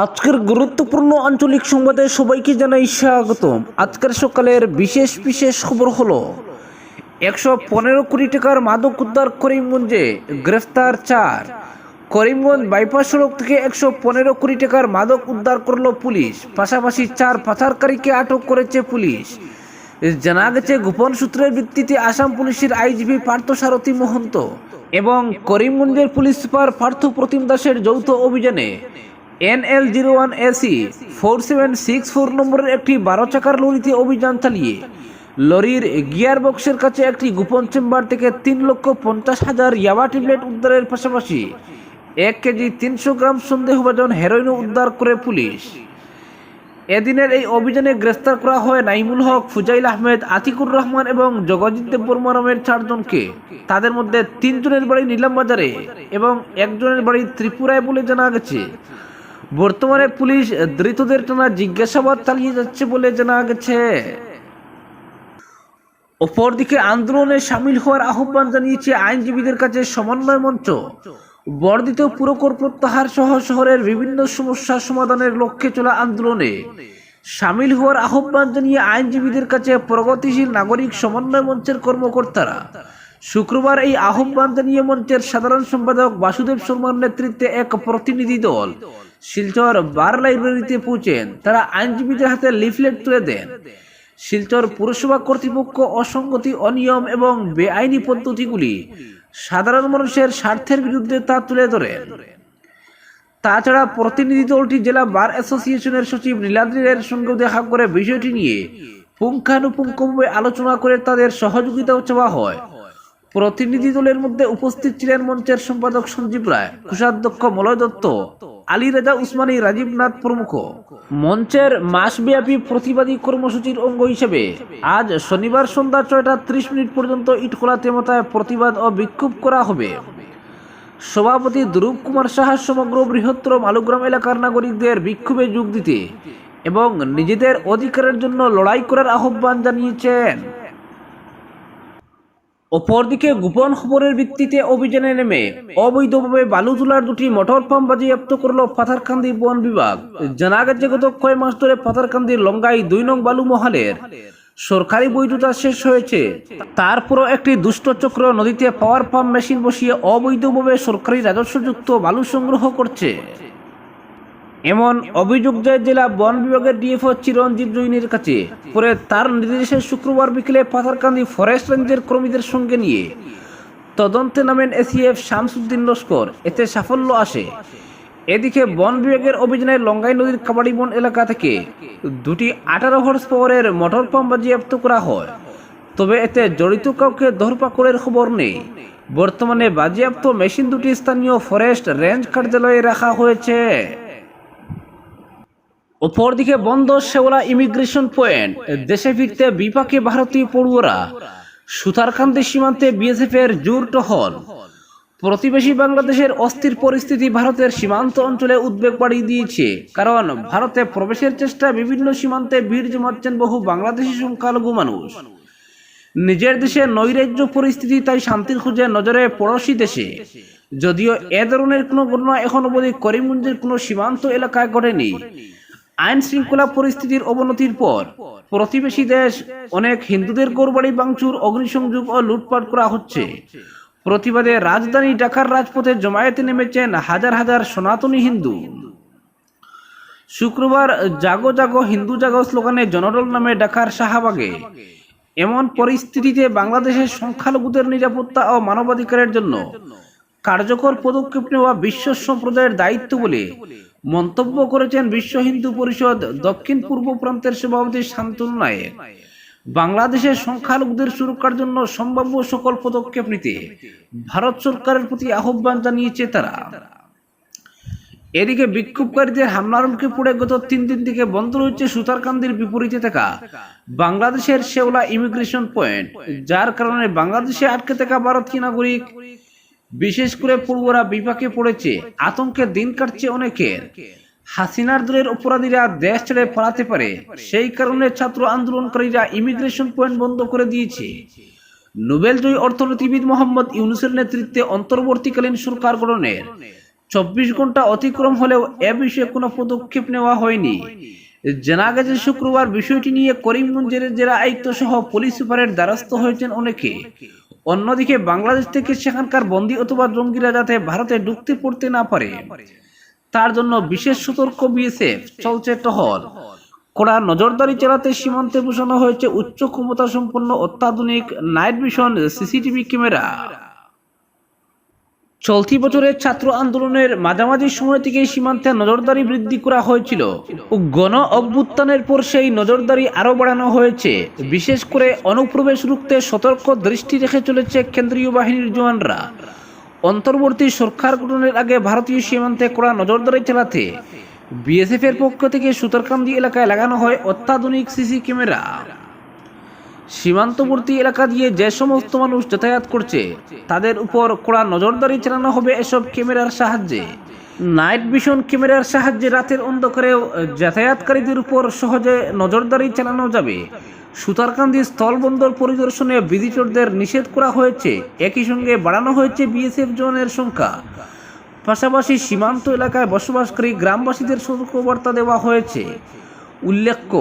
আজকের গুরুত্বপূর্ণ আঞ্চলিক সংবাদে সবাইকে জানাই স্বাগতম। আজকের সকালের বিশেষ বিশেষ খবর হলো, একশো পনেরো কোটি টাকার মাদক উদ্ধার করিমগঞ্জে গ্রেফতার চার। করিমগঞ্জ বাইপাস সড়ক থেকে একশো পনেরো কোটি টাকার মাদক উদ্ধার করল পুলিশ। পাশাপাশি চার পাচারকারীকে আটক করেছে পুলিশ। জানা গেছে, গোপন সূত্রের ভিত্তিতে আসাম পুলিশের আইজিপি পার্থসারথী মহন্ত এবং করিমগঞ্জের পুলিশ সুপার পার্থ প্রতিম দাসের যৌথ অভিযানে NL zero one AC, four seven six four নম্বরের একটি বারো চাকার লরিতে অভিযান চালিয়ে। লরির গিয়ার বক্সের কাছে একটি গোপন চেম্বার থেকে তিন লক্ষ পঞ্চাশ হাজার ইয়াবা ট্যাবলেট উদ্ধারের পাশাপাশি এক কেজি তিনশো গ্রাম সন্দেহভাজন হেরোইনও উদ্ধার করে পুলিশ। এদিনের এই অভিযানে গ্রেফতার করা হয় নাইমুল হক, ফুজাইল আহমেদ, আতিকুর রহমান এবং জগজিৎ দেববর্মা নামের চারজনকে। তাদের মধ্যে তিনজনের বাড়ি নিলাম বাজারে এবং একজনের বাড়ি ত্রিপুরায় বলে জানা গেছে। বর্তমানে পুলিশ ধৃতদের টানা জিজ্ঞাসাবাদ চালিয়ে যাচ্ছে বলে জানা গেছে। অপরদিকে আন্দোলনে সামিল হওয়ার আহ্বান জানিয়েছে আইনজীবীদের কাছে সমন্বয় মঞ্চ। বর্ধিত পুরকর প্রত্যাহার সহ শহরের বিভিন্ন সমস্যা সমাধানের লক্ষ্যে চলা আন্দোলনে সামিল হওয়ার আহ্বান জানিয়ে আইনজীবীদের কাছে প্রগতিশীল নাগরিক সমন্বয় মঞ্চের কর্মকর্তারা শুক্রবার এই আহ্বান জানিয়ে মঞ্চের সাধারণ সম্পাদক বাসুদেব শর্মার নেতৃত্বে এক প্রতিনিধি দল শিলচর বার লাইব্রেরিতে পৌঁছেন, তারা আইনজীবীদের হাতে লিফলেট তুলে দেন। শিলচর পুরসভা কর্তৃপক্ষ অসঙ্গতি, অনিয়ম এবং বেআইনি পদ্ধতিগুলি সাধারণ মানুষের স্বার্থের বিরুদ্ধে তা তুলে ধরেন। তাছাড়া প্রতিনিধি দলটি জেলা বার অ্যাসোসিয়েশনের সচিব নীলাদ্রি রায়ের সঙ্গে দেখা করে বিষয়টি নিয়ে পুঙ্খানুপুঙ্খভাবে আলোচনা করে তাদের সহযোগিতাও চাওয়া হয়। প্রতিনিধি দলের মধ্যে উপস্থিত ছিলেন মঞ্চের সম্পাদক সঞ্জীব রায়, কোষাধ্যক্ষ মলয় দত্ত আলী রেজা উসমানী রাজীবনাথ প্রমুখ। মঞ্চের মাসব্যাপী প্রতিবাদী কর্মসূচির অঙ্গ হিসেবে আজ শনিবার সন্ধ্যা ছয়টা ত্রিশ মিনিট পর্যন্ত ইটখোলা তেমতায় প্রতিবাদ ও বিক্ষোভ করা হবে। সভাপতি ধ্রুব কুমার সাহা সমগ্র বৃহত্তর মালুগ্রাম এলাকার নাগরিকদের বিক্ষোভে যোগ দিতে এবং নিজেদের অধিকারের জন্য লড়াই করার আহ্বান জানিয়েছেন। অপরদিকে গোপন খবরের ভিত্তিতে অভিযানে নেমে অবৈধভাবে বালু তোলার দুটি মোটর পাম্প বাজেয়াপ্ত করল পাথারকান্দি বন বিভাগ। জানা গেছে, গত কয় মাস ধরে পাথারকান্দির লঙ্গাই দুই নং বালু মহালের সরকারি বৈধতা শেষ হয়েছে। তারপরও একটি দুষ্ট চক্র নদীতে পাওয়ার পাম্প মেশিন বসিয়ে অবৈধভাবে সরকারি রাজস্বযুক্ত বালু সংগ্রহ করছে। এমন অভিযোগ যায় জেলা বন বিভাগের ডিএফও চিরঞ্জিত জৈনের কাছে। পরে তার নির্দেশে শুক্রবার বিকেলে পাথারকান্দি ফরেস্ট রেঞ্জের কর্মীদের সঙ্গে নিয়ে তদন্তে নামেন এসিএফ শামসুদ্দিন লস্কর। এতে সাফল্য আসে। এদিকে বন বিভাগের অভিযানে লঙ্গাই নদীর কাবাডি বন এলাকা থেকে দুটি আঠারো হর্স পাওয়ারের মোটর পাম্প বাজেয়াপ্ত করা হয়। তবে এতে জড়িত কাউকে ধরপাকড়ের খবর নেই। বর্তমানে বাজেয়াপ্ত মেশিন দুটি স্থানীয় ফরেস্ট রেঞ্জ কার্যালয়ে রাখা হয়েছে। অপরদিকে বন্ধ শেওলা ইমিগ্রেশন পয়েন্ট। দেশে ফিরতে বিপাকে ভারতীয় পড়ুয়ারা। সুতারকান্দি সীমান্তে বিএসএফ এর জোর টহল। প্রতিবেশী বাংলাদেশের অস্থির পরিস্থিতি ভারতের সীমান্ত অঞ্চলে উদ্বেগ বাড়িয়ে দিয়েছে। কারণ ভারতে প্রবেশের চেষ্টায় বিভিন্ন সীমান্তে ভিড় জমাচ্ছেন বহু বাংলাদেশি সংখ্যালঘু মানুষ। নিজের দেশে নৈরাজ্য পরিস্থিতি তাই শান্তির খোঁজে নজরে পড়োশি দেশে। যদিও এ ধরনের কোনো ঘটনা এখন অবধি করিমগঞ্জের কোনো সীমান্ত এলাকায় ঘটেনি। আইন শৃঙ্খলা পরিস্থিতির অবনতির পর প্রতিবেশী দেশ অনেক হিন্দুদের গোরবাড়ি ভাঙচুর অগ্নিসংযোগ ও লুটপাট করা হচ্ছে। প্রতিবাদে রাজধানী ঢাকার রাজপথে জমায়েতে নেমেছেন হাজার হাজার সনাতনী হিন্দু। শুক্রবার জাগো জাগো হিন্দু জাগো স্লোগানে জনরল নামে ঢাকার শাহবাগে। এমন পরিস্থিতিতে বাংলাদেশের সংখ্যালঘুদের নিরাপত্তা ও মানবাধিকারের জন্য কার্যকর পদক্ষেপ নেওয়া বিশ্ব সম্প্রদায়ের দায়িত্ব বলে মন্তব্য করেছেন বিশ্ব হিন্দু পরিষদ দক্ষিণ পূর্ব প্রান্তের সভাপতি শান্তনু নায়েক। বাংলাদেশের সংখ্যালঘুদের সুরক্ষার জন্য সম্ভাব্য সকল পদক্ষেপ নিতে ভারত সরকারের প্রতি আহ্বান জানিয়েছে তারা। এদিকে বিক্ষোভকারীদের হামলার মুখে পড়ে গত তিন দিন থেকে বন্ধ রয়েছে সুতারকান্দির বিপরীতে থাকা বাংলাদেশের শেওলা ইমিগ্রেশন পয়েন্ট, যার কারণে বাংলাদেশে আটকে থাকা ভারতীয় নাগরিক? বিশেষ করে পূর্বরা বিপাকে পড়েছে আতঙ্কে দিন কাটছে অনেকের হাসিনার দলের অপরাধীরা দেশ ছেড়ে পালাতে পারে, সেই কারণে ছাত্র আন্দোলনকারীরা ইমিগ্রেশন পয়েন্ট বন্ধ করে দিয়েছে। নোবেলজয়ী অর্থনীতিবিদ মোহাম্মদ ইউনুসের নেতৃত্বে অন্তর্বর্তীকালীন সরকার গঠনের চব্বিশ ঘণ্টা অতিক্রম হলেও এ বিষয়ে কোনো পদক্ষেপ নেওয়া হয়নি। জানা গেছে শুক্রবার বিষয়টি নিয়ে করিমগঞ্জের জেলা আয়ুক্ত সহ পুলিশ সুপারের দ্বারস্থ হয়েছেন অনেকে। অন্যদিকে বাংলাদেশ থেকে সেখানকার বন্দী অথবা জঙ্গিরা যাতে ভারতে ঢুকতে পড়তে না পারে, তার জন্য বিশেষ সতর্ক বিএসএফ চলছে টহল। কড়া নজরদারি চালাতে সীমান্তে বসানো হয়েছে উচ্চ ক্ষমতা সম্পন্ন অত্যাধুনিক নাইট ভিশন সিসিটিভি ক্যামেরা। চলতি বছরের ছাত্র আন্দোলনের মাঝামাঝি সময় থেকে সীমান্তে নজরদারি বৃদ্ধি করা হয়েছিল গণ অভ্যুত্থানের পর সেই নজরদারি আরও বাড়ানো হয়েছে। বিশেষ করে অনুপ্রবেশ রুখতে সতর্ক দৃষ্টি রেখে চলেছে কেন্দ্রীয় বাহিনীর জওয়ানরা। অন্তর্বর্তী সরকার গঠনের আগে ভারতীয় সীমান্তে কড়া নজরদারি চালাতে বিএসএফ এর পক্ষ থেকে সুতরকান্দি এলাকায় লাগানো হয় অত্যাধুনিক সিসি ক্যামেরা। সীমান্তবর্তী এলাকা দিয়ে যে সমস্ত মানুষ যাতায়াত করছে, তাদের উপর কড়া নজরদারি চালানো হবে এসব ক্যামেরার সাহায্যে। নাইট ভিশন ক্যামেরার সাহায্যে রাতের অন্ধকারেও যাতায়াতকারীদের উপর সহজে নজরদারি চালানো যাবে। সুতারকান্দি স্থলবন্দর পরিদর্শনে বিধিচরদের নিষেধ করা হয়েছে। একই সঙ্গে বাড়ানো হয়েছে বিএসএফ জওয়ানের সংখ্যা। পাশাপাশি সীমান্ত এলাকায় বসবাসকারী গ্রামবাসীদের সতর্কবার্তা দেওয়া হয়েছে। উল্লেখ্য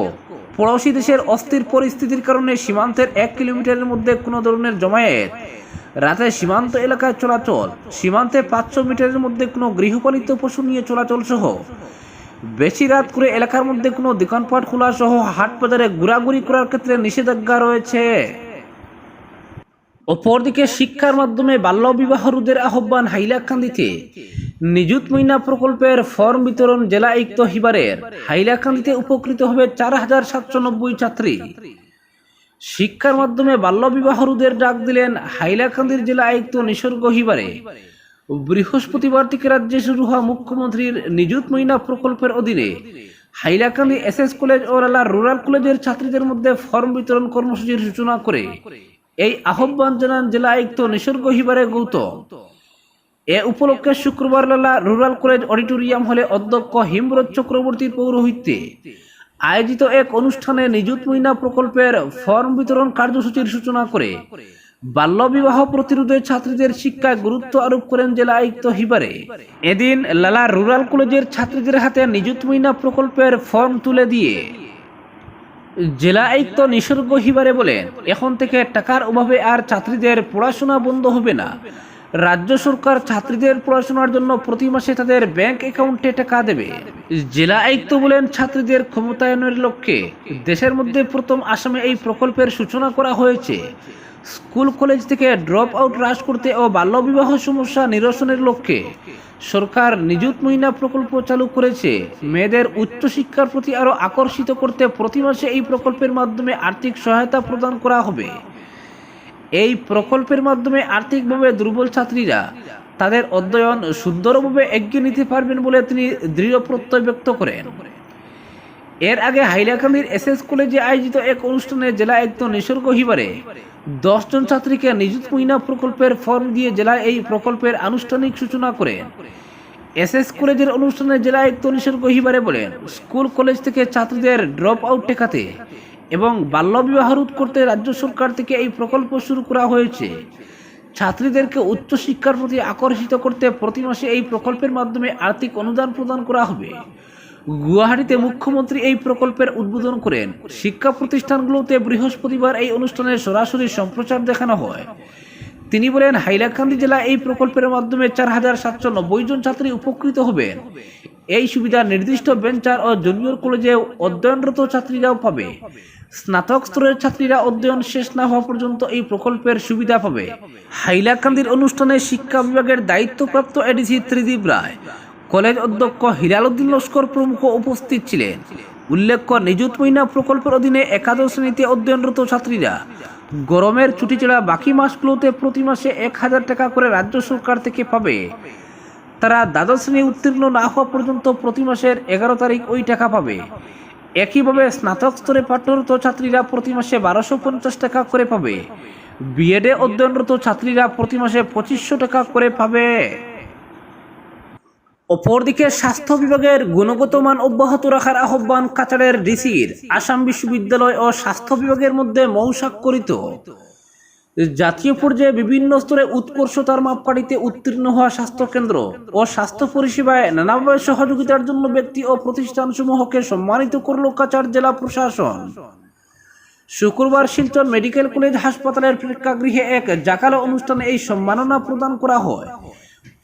পড়োশি দেশের অস্থির পরিস্থিতির কারণে সীমান্তের এক কিলোমিটারের মধ্যে কোনো ধরনের জমায়েত। রাতে সীমান্ত এলাকায় চলাচল, সীমান্তে পাঁচশো মিটারের মধ্যে কোনো গৃহপালিত পশু নিয়ে চলাচল সহ বেশি রাত করে এলাকার মধ্যে কোনো দোকানপাট খোলা সহ হাট বাজারে ঘোরাঘুরি করার ক্ষেত্রে নিষেধাজ্ঞা রয়েছে। অপরদিকে শিক্ষার মাধ্যমে বাল্যবিবাহ রোধের আহ্বান হাইলাকান্দিতে। নিযুত মইনা প্রকল্পের ফর্ম বিতরণ জেলা আয়ুক্ত হিবারের হাইলাকান্দিতে উপকৃত হবে চার হাজার সাতশো নব্বই ছাত্রী। শিক্ষার মাধ্যমে বাল্যবিবাহ রোধের ডাক দিলেন হাইলাকান্দির জেলা আয়ুক্ত নিসর্গ হিবারে। বৃহস্পতিবার থেকে রাজ্যে শুরু হওয়া মুখ্যমন্ত্রীর নিযুত মইনা প্রকল্পের অধীনে হাইলাকান্দি এস এস কলেজ ও রুরাল কলেজের ছাত্রীদের মধ্যে ফর্ম বিতরণ কর্মসূচির সূচনা করে। এই আহ্বান জানান জেলা আয়ুক্ত নিসর্গ হিবারে গৌতম। এ উপলক্ষে শুক্রবার লালা রুরাল কলেজ অডিটোরিয়াম হলে অধ্যক্ষ হিমরত চক্রবর্তীর পৌরোহিত্যে আয়োজিত এক অনুষ্ঠানে নিযুত মহিনা প্রকল্পের ফর্ম বিতরণ কার্যসূচির সূচনা করে বাল্যবিবাহ প্রতিরোধে ছাত্রীদের শিক্ষায় গুরুত্ব আরোপ করেন জেলা আয়ুক্ত হিবারে। এদিন লালা রুরাল কলেজের ছাত্রীদের হাতে নিযুত মহিনা প্রকল্পের ফর্ম তুলে দিয়ে জেলা আয়ুক্ত নিসর্গ হিবারে বলেন এখন থেকে টাকার অভাবে আর ছাত্রীদের পড়াশোনা বন্ধ হবে না। রাজ্য সরকার ছাত্রীদের পড়াশোনার জন্য প্রতি মাসে তাদের ব্যাংক অ্যাকাউন্টে টাকা দেবে। জেলা আয়ুক্ত বলেন, ছাত্রীদের ক্ষমতায়নের লক্ষ্যে দেশের মধ্যে প্রথম আসামে এই প্রকল্পের সূচনা করা হয়েছে। স্কুল কলেজ থেকে ড্রপ আউট হ্রাস করতে ও বাল্যবিবাহ সমস্যা নিরসনের লক্ষ্যে সরকার নিযুত মহিনা প্রকল্প চালু করেছে। মেয়েদের উচ্চশিক্ষার প্রতি আরও আকর্ষিত করতে প্রতি মাসে এই প্রকল্পের মাধ্যমে আর্থিক সহায়তা প্রদান করা হবে। এই প্রকল্পের মাধ্যমে আর্থিকভাবে দুর্বল ছাত্রীরা তাদের অধ্যয়ন সুন্দরভাবে এগিয়ে নিতে পারবেন বলে তিনি দৃঢ় প্রত্যয় ব্যক্ত করেন। এর আগে হাইলাকান্দির এস এস কলেজে আয়োজিত এক অনুষ্ঠানে জেলা আয়ুক্ত নিসর্গ হিবারে দশজন ছাত্রীকে নিযুত মহিনা প্রকল্পের ফর্ম দিয়ে জেলায় এই প্রকল্পের আনুষ্ঠানিক সূচনা করেন এস এস কলেজের অনুষ্ঠানে জেলা আয়ুক্ত নিসর্গ হিবারে বলেন, স্কুল, কলেজ থেকে ছাত্রীদের ড্রপ আউট ঠেকাতে এবং বাল্যবিবাহ রোধ করতে রাজ্য সরকার থেকে এই প্রকল্প শুরু করা হয়েছে। ছাত্রীদেরকে উচ্চশিক্ষার প্রতি আকর্ষিত করতে প্রতি মাসে এই প্রকল্পের মাধ্যমে আর্থিক অনুদান প্রদান করা হবে। গুয়াহাটিতে মুখ্যমন্ত্রী এই প্রকল্পের উদ্বোধন করেন। শিক্ষা প্রতিষ্ঠানগুলোতে বৃহস্পতিবার এই অনুষ্ঠানের সরাসরি সম্প্রচার দেখানো হয়। তিনি বলেন, হাইলাকান্দি জেলা এই প্রকল্পের মাধ্যমে চার হাজার সাতশো নব্বই জন ছাত্রী উপকৃত হবেন। এই সুবিধা নির্দিষ্ট বেঞ্চার ও জুনিয়র কলেজে অধ্যয়নরত ছাত্রীরাও পাবে। স্নাতক স্তরের ছাত্রীরা অধ্যয়ন শেষ না হওয়া পর্যন্ত এই প্রকল্পের সুবিধা পাবে। হাইলাকান্দির অনুষ্ঠানে শিক্ষা বিভাগের দায়িত্বপ্রাপ্ত এডিসি ত্রিদীপ রায় কলেজ অধ্যক্ষ হিলালুদ্দিন লস্কর প্রমুখ উপস্থিত ছিলেন। উল্লেখ্য, নিযুত মহিনা প্রকল্পের অধীনে একাদশ শ্রেণীতে অধ্যয়নরত ছাত্রীরা গরমের ছুটি ছাড়া বাকি মাসগুলোতে প্রতি মাসে এক হাজার টাকা করে রাজ্য সরকার থেকে পাবে। তারা দ্বাদশ শ্রেণি উত্তীর্ণ না হওয়া পর্যন্ত প্রতি মাসের এগারো তারিখ ওই টাকা পাবে। একইভাবে স্নাতক স্তরে পাঠ্যরত ছাত্রীরা প্রতি মাসে বারোশো পঞ্চাশ টাকা করে পাবে। বিএডে অধ্যয়নরত ছাত্রীরা প্রতি মাসে পঁচিশশো টাকা করে পাবে। অপরদিকে স্বাস্থ্য বিভাগের গুণগত মান অব্যাহত রাখার আহ্বান কাছাড়ের ডিসির আসাম বিশ্ববিদ্যালয় ও স্বাস্থ্য বিভাগের মধ্যে মৌসাক্ষরিত জাতীয় পর্যায়ে বিভিন্ন স্তরে উৎকর্ষতার মাপকাঠিতে উত্তীর্ণ হওয়া স্বাস্থ্য কেন্দ্র ও স্বাস্থ্য পরিষেবায় নানাভাবে সহযোগিতার জন্য ব্যক্তি ও প্রতিষ্ঠানসমূহকে সম্মানিত করল কাচার জেলা প্রশাসন। শুক্রবার শিলচর মেডিকেল কলেজ হাসপাতালের প্রেক্ষাগৃহে এক জাকালো অনুষ্ঠানে এই সম্মাননা প্রদান করা হয়।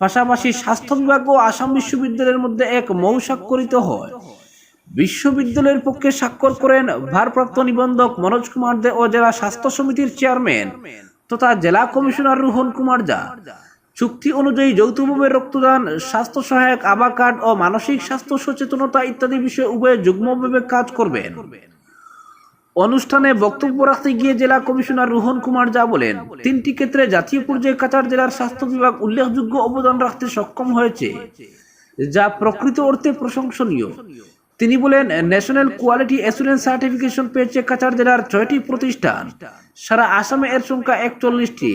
পাশাপাশি স্বাস্থ্য বিভাগ ও আসাম বিশ্ববিদ্যালয়ের মধ্যে এক মৌ স্বাক্ষরিত হয়। বিশ্ববিদ্যালয়ের পক্ষে স্বাক্ষর করেন ভারপ্রাপ্ত নিবন্ধক মনোজ কুমার দে ও জেলা স্বাস্থ্য সমিতির চেয়ারম্যান তথা জেলা কমিশনার রোহন কুমার জা। চুক্তি অনুযায়ী যৌথভাবে রক্তদান, স্বাস্থ্য সহায়ক আবা ও মানসিক স্বাস্থ্য সচেতনতা ইত্যাদি বিষয়ে উভয়ে যুগ্মভাবে কাজ করবেন। অনুষ্ঠানে বক্তব্য রাখতে গিয়ে জেলা কমিশনার রোহন কুমার যা বলেন, তিনটি ক্ষেত্রে জাতীয় পর্যায়ে কাছাড় জেলার স্বাস্থ্য বিভাগ উল্লেখযোগ্য অবদান রাখতে সক্ষম হয়েছে, যা প্রকৃত অর্থে প্রশংসনীয়। তিনি বলেন, ন্যাশনাল কোয়ালিটি অ্যাসুরেন্স সার্টিফিকেশন পেয়েছে কাছাড় জেলার ছয়টি প্রতিষ্ঠান। সারা আসামে এর সংখ্যা একচল্লিশটি।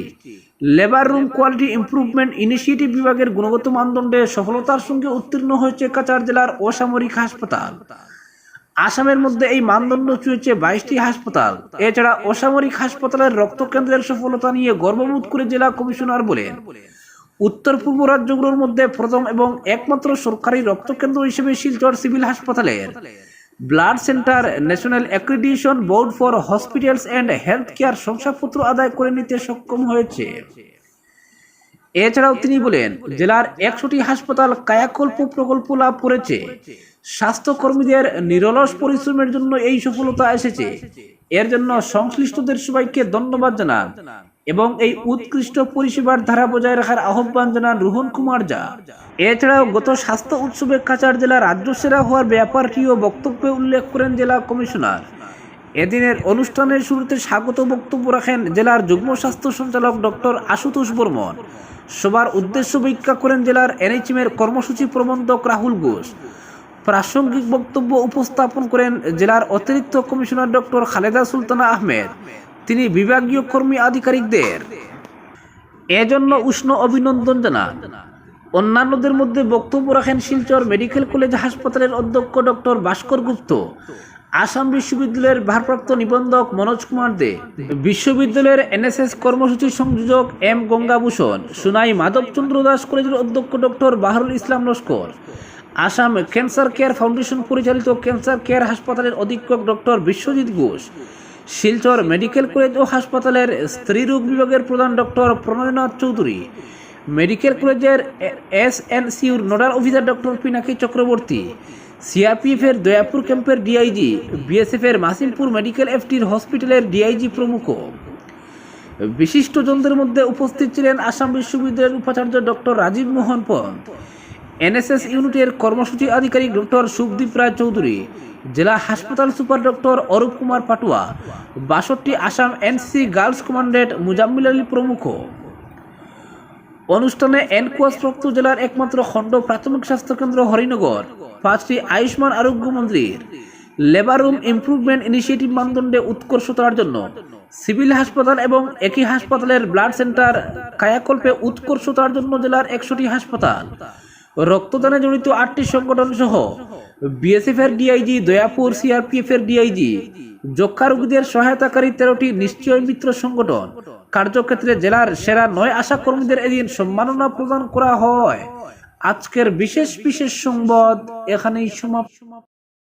Labour room quality improvement initiative বিভাগের গুণগত মানদণ্ডে সফলতার সঙ্গে উত্তীর্ণ হয়েছে কাছাড় জেলার অসামরিক হাসপাতাল। আসামের মধ্যে এই মানদণ্ড চুয়েছে বাইশটি হাসপাতাল। এছাড়া অসামরিক হাসপাতালের রক্তকেন্দ্রের সফলতা নিয়ে গর্ববোধ করে জেলা কমিশনার বলেন, উত্তর পূর্ব রাজ্যগুলোর মধ্যে প্রথম এবং একমাত্র সরকারি রক্তকেন্দ্র হিসেবে শিলচর সিভিল হাসপাতালের। Blood centre, national accreditation board for hospitals and health care শংসাপত্র আদায় করে নিতে সক্ষম হয়েছে। এছাড়াও তিনি বলেন, জেলার একশোটি হাসপাতাল কায়াকল্প প্রকল্প লাভ করেছে। স্বাস্থ্যকর্মীদের নিরলস পরিশ্রমের জন্য এই সফলতা এসেছে। এর জন্য সংশ্লিষ্টদের সবাইকে ধন্যবাদ জানান এবং এই উৎকৃষ্ট পরিষেবার ধারা বজায় রাখার আহ্বান জানান রোহন কুমার জা এছাড়াও গত স্বাস্থ্য উৎসবে কাছাড় জেলা রাজ্য সেরা হওয়ার ব্যাপারটিও বক্তব্যে উল্লেখ করেন জেলা কমিশনার। এদিনের অনুষ্ঠানের শুরুতে স্বাগত বক্তব্য রাখেন জেলার যুগ্ম স্বাস্থ্য সঞ্চালক ডক্টর আশুতোষ বর্মন। সবার উদ্দেশ্য ব্যাখ্যা করেন জেলার এনএইচএমের কর্মসূচি প্রবন্ধক রাহুল ঘোষ। প্রাসঙ্গিক বক্তব্য উপস্থাপন করেন জেলার অতিরিক্ত কমিশনার ডক্টর খালেদা সুলতানা আহমেদ। তিনি বিভাগীয় কর্মী আধিকারিকদের। এজন্য উষ্ণ অভিনন্দন জানান। অন্যান্যদের মধ্যে বক্তব্য রাখেন শিলচর মেডিকেল কলেজ হাসপাতালের অধ্যক্ষ ডক্টর ভাস্কর গুপ্ত। আসাম বিশ্ববিদ্যালয়ের ভারপ্রাপ্ত নিবন্ধক মনোজ কুমার দে। বিশ্ববিদ্যালয়ের এনএসএস কর্মসূচি সংযোজক এম গঙ্গাভূষণ, সুনাই মাধবচন্দ্র দাস কলেজের অধ্যক্ষ doctor Bahrul Islam Laskar. Assam cancer care foundation পরিচালিত ক্যান্সার কেয়ার হাসপাতালের অধীক্ষক doctor Biswajit Ghosh, Silchar medical college ও হাসপাতালের স্ত্রীরোগ বিভাগের প্রধান ডক্টর প্রণয়নাথ চৌধুরী, মেডিকেল কলেজের S N sure nodal officer doctor Pinaki Chakraborty CRPF এর দয়াপুর ক্যাম্পের ডিআইজি বিএসএফ এর মাসিমপুর মেডিকেল এফটির হসপিটালের ডিআইজি প্রমুখ। বিশিষ্টজনদের মধ্যে উপস্থিত ছিলেন আসাম বিশ্ববিদ্যালয়ের উপাচার্য ডক্টর রাজীব মোহন পন্ত এনএসএস ইউনিটের কর্মসূচি আধিকারিক ডক্টর সুখদীপ রায় চৌধুরী, জেলা হাসপাতাল সুপার ডক্টর অরূপ কুমার পাটুয়া, বাষট্টি Assam NCC girls commandant Muzammil Ali প্রমুখ। অনুষ্ঠানে এনকুয়াসপ্রাপ্ত জেলার একমাত্র খণ্ড প্রাথমিক স্বাস্থ্যকেন্দ্র হরিনগর, পাঁচটি Ayushman Arogya Mandir, labour room improvement initiative মানদণ্ডে উৎকর্ষতার জন্য, সিভিল হাসপাতাল এবং একই হাসপাতালের ব্লাড সেন্টার কায়াকল্পে উৎকর্ষতার জন্য জেলার একশোটি হাসপাতাল। রক্তদানে জড়িত আটটি সংগঠন সহ বিএসএফ এর ডিআইজি দয়াপুর সিআরপিএফ এর ডিআইজি যক্ষা রোগীদের সহায়তাকারী তেরোটি নিশ্চয় মিত্র সংগঠন। কার্যক্ষেত্রে জেলার সেরা নয় আশা কর্মীদের এদিন সম্মাননা প্রদান করা হয়। আজকের বিশেষ বিশেষ সংবাদ এখানেই সমাপ্ত।